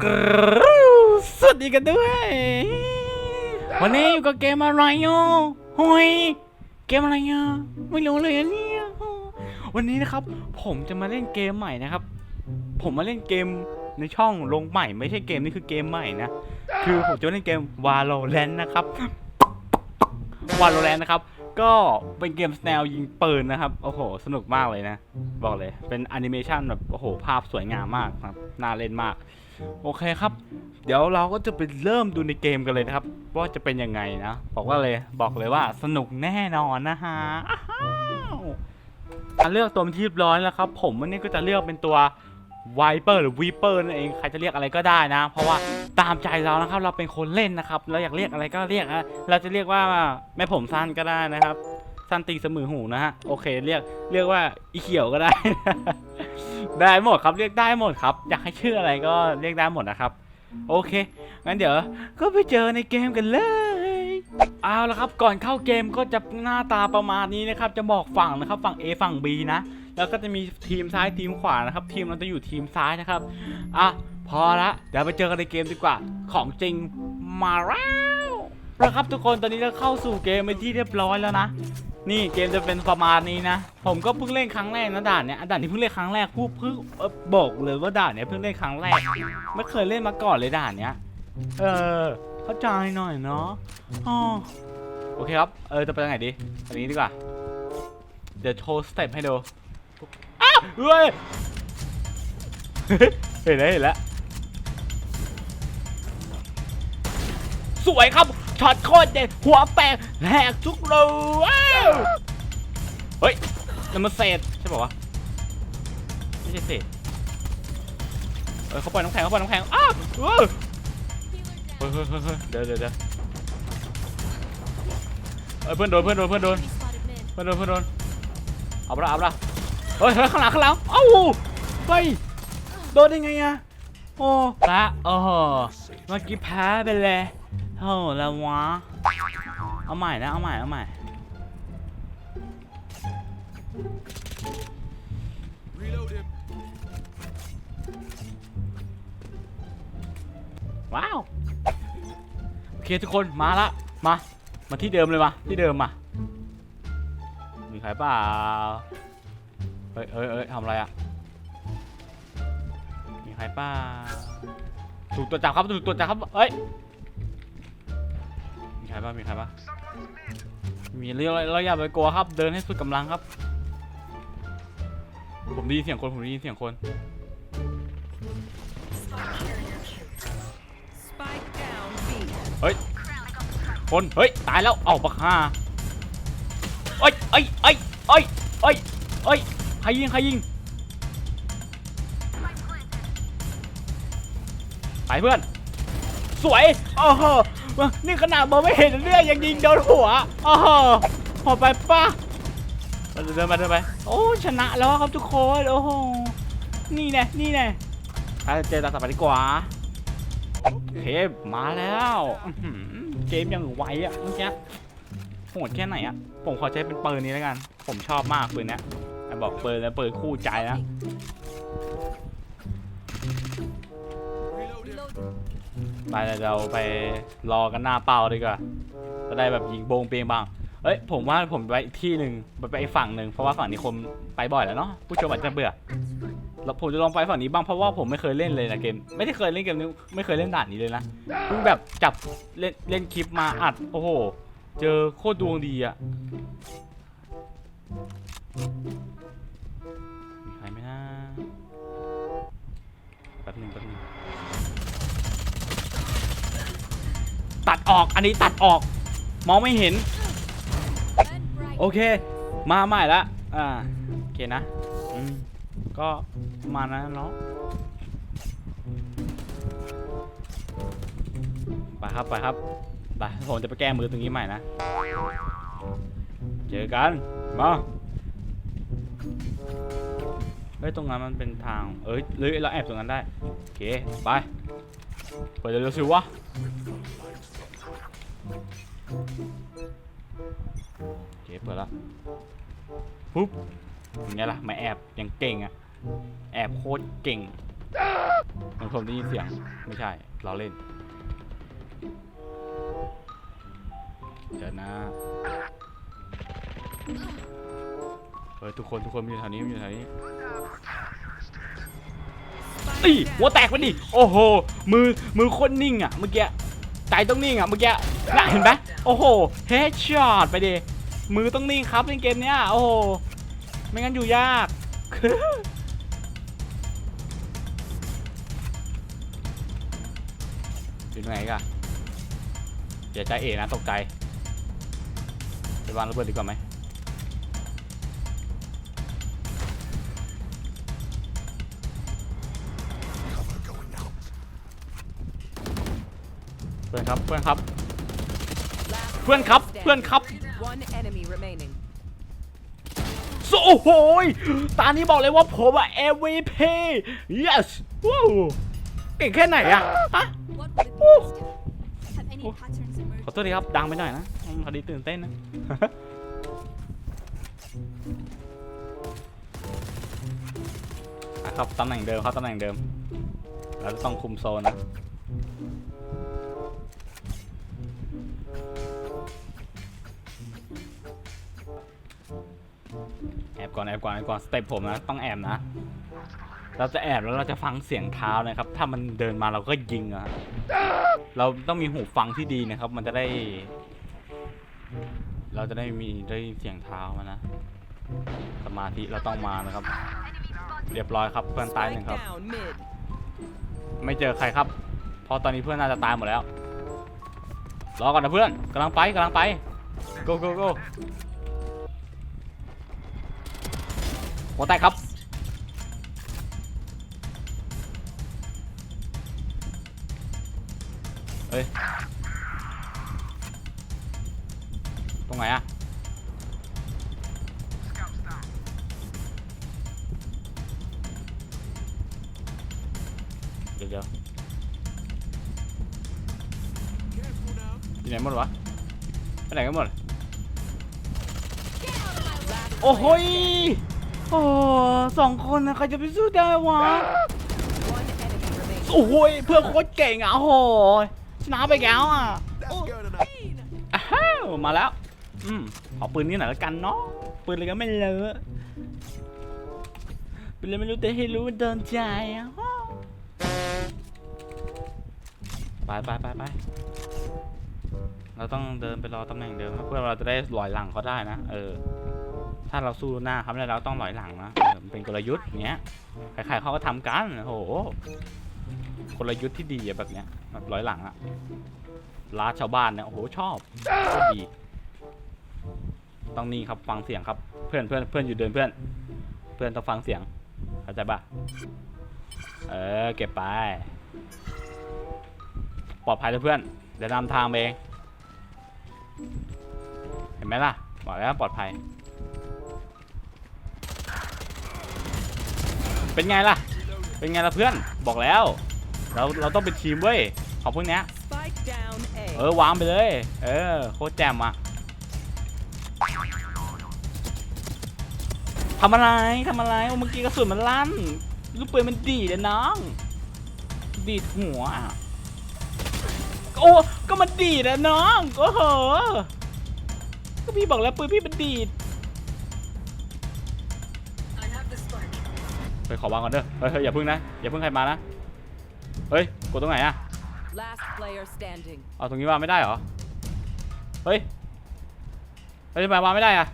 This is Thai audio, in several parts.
กรูสวัสดีกันด้วย วันนี้อยู่กับเกมอะไรอะโอ้ยเกมอะไรอะไม่รู้เลยอะเนี่ยวันนี้นะครับ ผมจะมาเล่นเกมใหม่นะครับ ผมมาเล่นเกมในช่องลงใหม่ ไม่ใช่เกมนี่คือเกมใหม่นะ คือผมจะเล่นเกม Valorant นะครับ Valorant นะครับ ก็เป็นเกมแนวยิงปืนนะครับ โอ้โห สนุกมากเลยนะ บอกเลย เป็นแอนิเมชันแบบ โอ้โห ภาพสวยงามมากครับ น่าเล่นมาก โอเคครับ เดี๋ยวเราก็จะไปเริ่มดูในเกมกันเลยนะครับ ว่าจะเป็นยังไงนะ บอกว่าเลยบอกเลยว่าสนุกแน่นอนนะฮะอ้าวการเลือกตัวเป็นที่เรียบร้อยแล้วครับ ผมวันนี้ก็จะเลือกเป็นตัว Viper หรือ Viper นั่นเองใครจะเรียกอะไรก็ได้นะ เพราะว่าตามใจเรานะครับ เราเป็นคนเล่นนะครับ เราอยากเรียกอะไรก็เรียกนะเราจะเรียกว่าแม่ผมสั้นก็ได้นะครับสั้นตีเสมอหูนะฮะโอเคเรียกเรียกว่าอีเขียวก็ได้ ได้หมดครับเรียกได้หมดครับ อยากให้ชื่ออะไรก็เรียกได้หมดนะครับ โอเค งั้นเดี๋ยวก็ไปเจอในเกมกันเลยเอาละครับก่อนเข้าเกมก็จะหน้าตาประมาณนี้นะครับ จะบอกฝั่งนะครับฝั่ง A ฝั่ง B นะ แล้วก็จะมีทีมซ้ายทีมขวานะครับ ทีมเราจะอยู่ทีมซ้ายนะครับอะพอละเดี๋ยวไปเจอกันในเกมดีกว่า ของจริงมาแล้วแล้วครับทุกคนตอนนี้เราเข้าสู่เกมไปที่เรียบร้อยแล้วนะ นี่เกมจะเป็นประมาณนี้นะ ผมก็เพิ่งเล่นครั้งแรกนะด่านเนี้ยด่านนี้เพิ่งเล่นครั้งแรกพูดเพิ่งบอกเลยว่าด่านเนี้ยเพิ่งเล่นครั้งแรกไม่เคยเล่นมาก่อนเลยด่านเนี้ยเออเข้าใจหน่อยเนาะโอเคครับเออจะไปทางไหนดีอันนี้ดีกว่าเดี๋ยวโชว์สเต็ปให้ดูอ้าวเฮ้ยเห็นแล้วเห็นแล้วสวยครับ ช็อตโคตรเด็ดหัวแตกแหกทุกรูว้าวเฮ้ยนั่นมันเศษใช่ป่าวะไม่ใช่เศษเออเขาปล่อยน้ำแข็งเขาปล่อยน้ำแข็งอ้าวเออเฮ้ยเฮ้ยเฮ้ยเดี๋ยวเดี๋ยวเดี๋ยวเอ้ยเพื่อนโดนเพื่อนโดนเพื่อนโดนเพื่อนโดนเพื่อนโดนเอาปละเอาปละเฮ้ยเฮ้ยข้างหลังข้างหลังเอ้าเฮ้ยโดนได้ไงอะโอ้ละโอ้เมื่อกี้แพ้ไปเลย โอ้แล้ววะ เอาใหม่นะ เอาใหม่ เอาใหม่ ว้าว โอเคทุกคนมาละ มา มาที่เดิมเลยมา ที่เดิมมา มีใครเปล่าเฮ้ยเฮ้ยเฮ้ยทำอะไรอะมีใครเปล่า ถูกตัวจับครับ ถูกตัวจับครับเฮ้ย ใครบ้างมีใครบ้างมีเรื่องเราอย่าไปกลัวครับ เดินให้สุดกำลังครับ ผมได้ยินเสียงคนผมได้ยินเสียงคน Spike down B. คนเฮ้ยตายแล้วเอาบักฮ่าเอ้ยเอ้ยเอ้ยเอ้ยเอ้ยเอ้ยใครยิงใครยิงไปเพื่อน สวยโอ้โห นี่ขนาดมองไม่เห็นเรื่องยังยิงโดนหัวโอ้โหพอไปป่ะเดินเดินไปเดินไป โอ้ชนะแล้วครับทุกคน โอ้โห นี่แน่นี่แน่ไปเจอตาสัปดาห์ดีกว่าโอเคมาแล้วอื้อหือเกมยังไวอะเมื่อกี้โหดแค่ไหนอะผมขอใช้เป็นปืนนี้แล้วกัน ผมชอบมากปืนเนี้ยไอ้บอกปืนแล้วปืนคู่ใจนะ ไปเลยเราไปรอกันหน้าเป้าดีกว่าจะได้แบบยิงโบงเปียงบ้างเอ้ยผมว่าผมไปอีกที่หนึ่งไปไปอีกฝั่งหนึ่งเพราะว่าฝั่งนี้คนไปบ่อยแล้วเนาะผู้ชมอาจจะเบื่อแล้วผมจะลองไปฝั่งนี้บ้างเพราะว่าผมไม่เคยเล่นเลยนะเกม ไม่ได้เคยเล่นเกมนี้ไม่เคยเล่นด่านนี้เลยนะเพิ่งแบบจับเล่นเล่นคลิปมาอัดโอ้โหเจอโคตรดวงดีอะมีใครไหมนะแป๊บหนึงแป๊บหนึง ตัดออกอันนี้ตัดออก มองไม่เห็น โอเค มาใหม่ละอ่าโอเคนะอืมก็มานั้นเนาะไปครับไปครับไปผมจะไปแก้มือตรงนี้ใหม่นะ เจอกันมาเฮ้ยตรงนั้นมันเป็นทาง เอ้ยหรือเราแอบตรงนั้นได้ โอเค ไป เปิดเร็วๆสิวะ โอเคเปิดละปุ๊บเป็นไงล่ะมาแอบยังเก่งอะแอบโคตรเก่งเหมือนผมได้ยินเสียงไม่ใช่ เราเล่นเดี๋ยวนะเฮ้ยทุกคนทุกคนมันอยู่แถวนี้มันอยู่แถวนี้อีหัวแตกไปดิโอ้โหมือมือโคนนิ่งอะเมื่อกี้ ใจต้องนิ่งอะเมื่อกี้น่ะเห็นไหมโอ้โหเฮดช็อตไปดิมือต้องนิ่งครับในเกมเนี้ยโอ้โหไม่งั้นอยู่ยากอยู่ตรงไหนกันอย่าใจเอ๋นะตกใจไปวางระเบิดดีกว่าไหม พื่อนครับเพื่อนครับ เพื่อนครับเพื่อนครับ One enemy remaining. โอ้โหยตานี้บอกเลยว่าผมอะ MVP yes ว้าวเก่งแค่ไหนอะฮะ What would it be Ooh. this time? Have any Oh. patterns emerged? ขอโทษทีครับ ดังไปหน่อยนะอืมพอดีตื่นเต้นนะ อะครับตำแหน่งเดิมครับตำแหน่งเดิม เราจะต้องคุมโซนนะ ก่อนแอบก่อนแอบก่อนสเต็ปผมนะต้องแอบนะ เราจะแอบแล้วเราจะฟังเสียงเท้านะครับ ถ้ามันเดินมาเราก็ยิงอะเราต้องมีหูฟังที่ดีนะครับ มันจะได้ เราจะได้มีได้เสียงเท้ามันะ สมาธิเราต้องมานะครับ เรียบร้อยครับเพื่อนตายหนึ่งครับ ไม่เจอใครครับ เพราะตอนนี้เพื่อนน่าจะตายหมดแล้วรอก่อนนะเพื่อนกำลังไปกำลังไป go go go หัวแตกครับเฮ้ย ตรงไหนอะเดี๋ยวเดี๋ยวอยู่ไหนหมดวะไปไหนกันหมด โอ้โหย โอ้สองคนนะใครจะไปสู้ได้วะ One enemy remaining. โอ้ยเพื่อนโคตรเก่งอะโอ้โหชนะไปแล้วอะอ้าวมาแล้ว อืมขอปืนนี้หน่อยละกันเนาะ ปืนอะไรก็ไม่เลอะปืนอะไรไม่รู้แต่ให้รู้มันโดนใจอะไปไปไปไปเราต้องเดินไปรอตำแหน่งเดิมนะเพื่อเราจะได้ลอยหลังเขาได้นะ เออ ถ้าเราสู้หน้าเขาไม่ได้เราต้องลอยหลังนะเออมันเป็นกลยุทธ์เนี้ยใครๆเขาก็ทำกันโหกลยุทธ์ที่ดีแบบเนี้ยแบบร้อยหลังอะล้าชาวบ้านเนี่ยโอ้โหชอบดีต้องนี่ครับฟังเสียงครับเพื่อนเพื่อนเพื่อนอยู่เดินเพื่อน เพื่อนต้องฟังเสียงเข้าใจปะเออเก็บไป ปลอดภัยเลยเพื่อนเดี๋ยวนำทางเองเห็นไหมล่ะบอกแล้วปลอดภัย เป็นไงล่ะ เป็นไงล่ะเพื่อน บอกแล้ว เราเราต้องเป็นทีมเว้ยของพวกเนี้ย Spike down เอ A. อวางไปเลย เออโคตรแจ่มอะทำอะไรทำอะไรโอ้เมื่อกี้กระสุนมันลั่น ลูกปืนมันดีดเลยน้อง ดีดหัว โอ้ ก็มันดีดอะน้อง โอ้โห ก็พี่บอกแล้วปืนพี่มันดีด ฮ้ยขอวางก่อนเด้อเฮ้ยเฮ้ยอย่าพึ่งนะอย่าพึ่งใครมานะเฮ้ยกดตรงไหนอะ Last player standing. เอาตรงนี้วางไม่ได้เหรอ เฮ้ย เฮ้ยทำไมวางไม่ได้อะ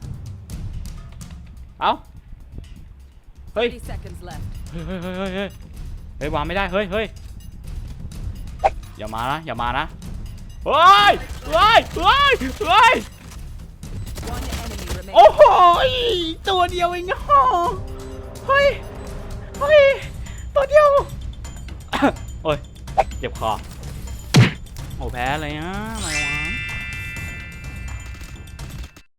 เอ้า เฮ้ย 30 seconds left. เฮ้ยเฮ้ยเฮ้ยเฮ้ยเฮ้ยเฮ้ยวางไม่ได้ เฮ้ยเฮ้ยอย่ามานะ อย่ามานะ เฮ้ย เฮ้ย เฮ้ย เฮ้ย One enemy remaining. โอ้โหยตัวเดียวเองนะฮะเฮ้ย เฮ้ยตัวเดียว โอ้ยเจ็บคอโอ้แพ้เลยนะมา